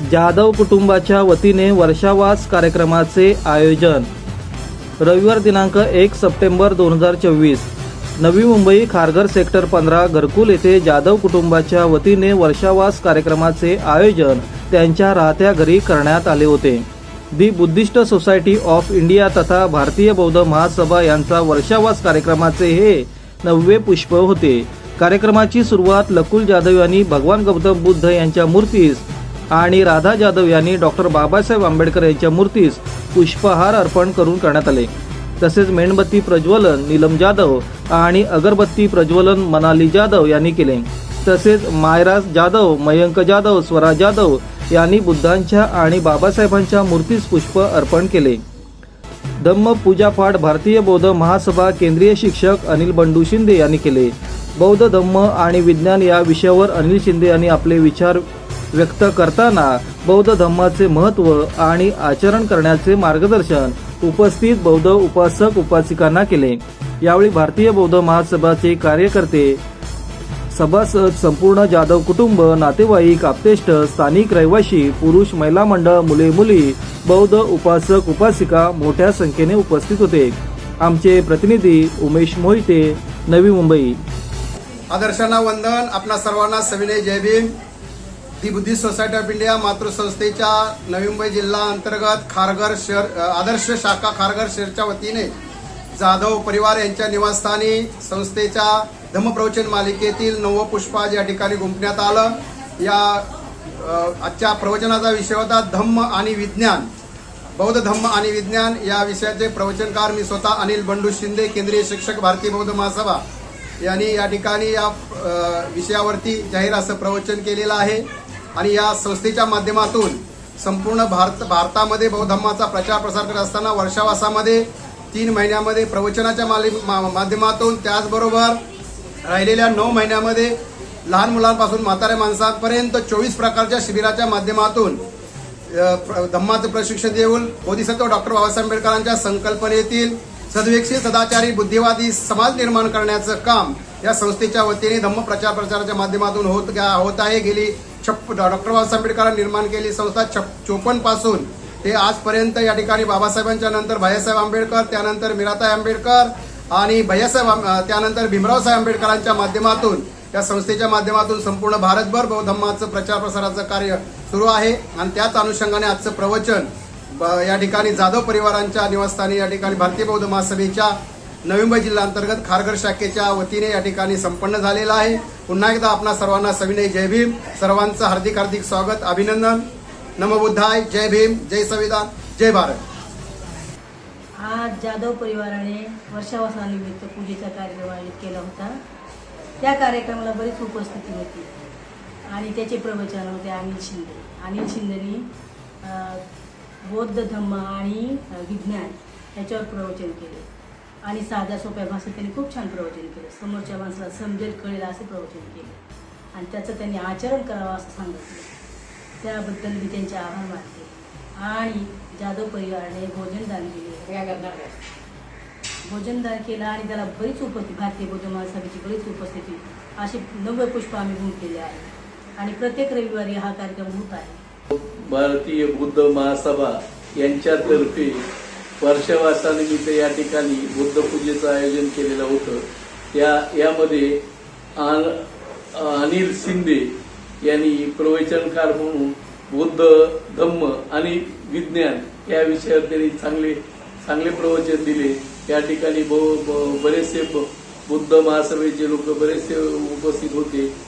जाधव कुटुंबाच्या वतीने वर्षावास कार्यक्रमाचे आयोजन. रविवार दिनांक एक सप्टेंबर दोन हजार चोवीस. नवी मुंबई खारघर सेक्टर पंधरा घरकुल येथे जाधव कुटुंबाच्या वतीने वर्षावास कार्यक्रमाचे आयोजन त्यांच्या राहत्या घरी करण्यात आले होते. The Buddhist society of India तथा भारतीय बौद्ध महासभा यांचा वर्षावास कार्यक्रमाचे हे नववे पुष्प होते. कार्यक्रमाची सुरुवात लकुल जाधव यांनी भगवान गौतम बुद्ध यांच्या मूर्तीस आणि राधा जाधव यांनी डॉक्टर बाबासाहेब आंबेडकर यांच्या मूर्तीस पुष्पहार अर्पण करून करण्यात आले. तसेच मेणबत्ती प्रज्वलन नीलम जाधव आणि अगरबत्ती प्रज्वलन मनाली जाधव यांनी केले. तसेच मायराज जाधव मयंक जाधव स्वरा जाधव यांनी बुद्धांच्या आणि बाबासाहेबांच्या मूर्तीस पुष्प अर्पण केले. धम्म पूजापाठ भारतीय बौद्ध महासभा केंद्रीय शिक्षक अनिल बंडू शिंदे यांनी केले. बौद्ध धम्म आणि विज्ञान या विषयावर अनिल शिंदे यांनी आपले विचार व्यक्त करताना बौद्ध धम्माचे महत्त्व आणि आचरण करण्याचे मार्गदर्शन उपस्थित बौद्ध उपासक उपासिकांना केले. यावेळी भारतीय बौद्ध महासभाचे कार्यकर्ते सभासद संपूर्ण जाधव कुटुंब नातेवाईक आप्तेष्ट स्थानिक रहिवासी पुरुष महिला मंडळ मुले मुली बौद्ध उपासक उपासिका मोठ्या संख्येने उपस्थित होते. आमचे प्रतिनिधी उमेश मोहिते नवी मुंबई. आदर्शांना वंदन. आपणा सर्वांना सविनय जय Bhim. The Buddhist society of India मातृसंस्थेच्या Navi Mumbai जिल्हा अंतर्गत खारघर शहर आदर्श शाखा खारघर शहरच्या वतीने जाधव परिवार यांच्या निवासस्थानी संस्थेच्या धम्मप्रवचन मालिकेतील नवं पुष्पा ज्या या ठिकाणी गुंपण्यात आलं. या आजच्या प्रवचनाचा विषय होता धम्म आणि विज्ञान. बौद्ध धम्म आणि विज्ञान या विषयाचे प्रवचनकार मी स्वतः अनिल बंडू शिंदे केंद्रीय शिक्षक भारतीय बौद्ध महासभा यांनी या ठिकाणी या विषयावरती जाहीर असं प्रवचन केलेलं आहे. आणि या संस्थेच्या माध्यमातून संपूर्ण भारत भारतामध्ये बौद्धधर्माचा प्रचार प्रसार करत असताना वर्षावासामध्ये तीन महिन्यामध्ये प्रवचनाच्या माले मा- माध्यमातून त्याचबरोबर राहिलेल्या नऊ महिन्यामध्ये लहान मुलांपासून म्हाताऱ्या माणसांपर्यंत चोवीस प्रकारच्या शिबिराच्या माध्यमातून धम्माचं प्रशिक्षण देऊन बोधिसत्व डॉक्टर बाबासाहेब आंबेडकरांच्या संकल्पनेतील सद्विकसित सदाचारी बुद्धिवादी समाज निर्माण करण्याचं काम या संस्थेच्या वतीने धम्म प्रचार प्रचाराच्या माध्यमातून होत होत आहे. गेली छप्प डॉक्टर बाबासाहेब आंबेडकरांनी निर्माण केली. संस्था छप चोपन्नपासून ते आजपर्यंत या ठिकाणी बाबासाहेबांच्या नंतर भैयासाहेब आंबेडकर त्यानंतर मीराताई आंबेडकर आणि भैयासाहेब त्यानंतर भीमरावसाहेब आंबेडकरांच्या माध्यमातून या संस्थेच्या माध्यमातून संपूर्ण भारतभर बौद्धम्माचं प्रचार प्रसाराचं कार्य सुरू आहे. आणि त्याच अनुषंगाने आजचं प्रवचन ब- या ठिकाणी जाधव परिवारांच्या निवासस्थानी या ठिकाणी भारतीय बौद्ध महासभेच्या नवी मुंबई जिल्हा अंतर्गत खारघर शाखेच्या वतीने या ठिकाणी संपन्न झालेला आहे. पुन्हा एकदा आपणा सर्वांना सविनय जय भीम. सर्वांचं हार्दिक हार्दिक स्वागत अभिनंदन. नमबुद्धाय जय भीम जय संविधान जय भारत. आज जाधव परिवाराने वर्षावासानिमित्त पूजेचा कार्यक्रम आयोजित केला होता. त्या कार्यक्रमाला बरीच उपस्थिती होती. आणि त्याचे प्रवचन होते अनिल शिंदे. अनिल शिंदेनी बौद्ध धम्म आणि विज्ञान याच्यावर प्रवचन केले. आणि साध्या सोप्या भाषेत त्यांनी खूप छान प्रवचन केलं. समोरच्या माणसाला समजेल कळेल असे प्रवचन केले. आणि त्याचं त्यांनी आचरण करावं असं सांगितलं. त्याबद्दल मी त्यांचे आभार मानते. आणि जाधव परिवाराने भोजनदान केले. भोजनदान केलं आणि त्याला बरीच उपस्थिती भारतीय बौद्ध महासभेची बरीच उपस्थिती असे नव्वे पुष्प आम्ही गुंतलेले आहे. आणि प्रत्येक रविवारी हा कार्यक्रम होत आहे. भारतीय बुद्ध महासभा यांच्यातर्फे वर्षवासानिमित्त या ठिकाणी बुद्ध पूजेचं आयोजन केलेलं होतं. त्या यामध्ये अनिल शिंदे यांनी प्रवचनकार म्हणून बुद्ध धम्म आणि विज्ञान या विषयावर त्यांनी चांगले चांगले प्रवचन दिले. या ठिकाणी ब- ब- बरेचसे ब- बुद्ध महासभेचे लोक बरेचसे उपस्थित होते.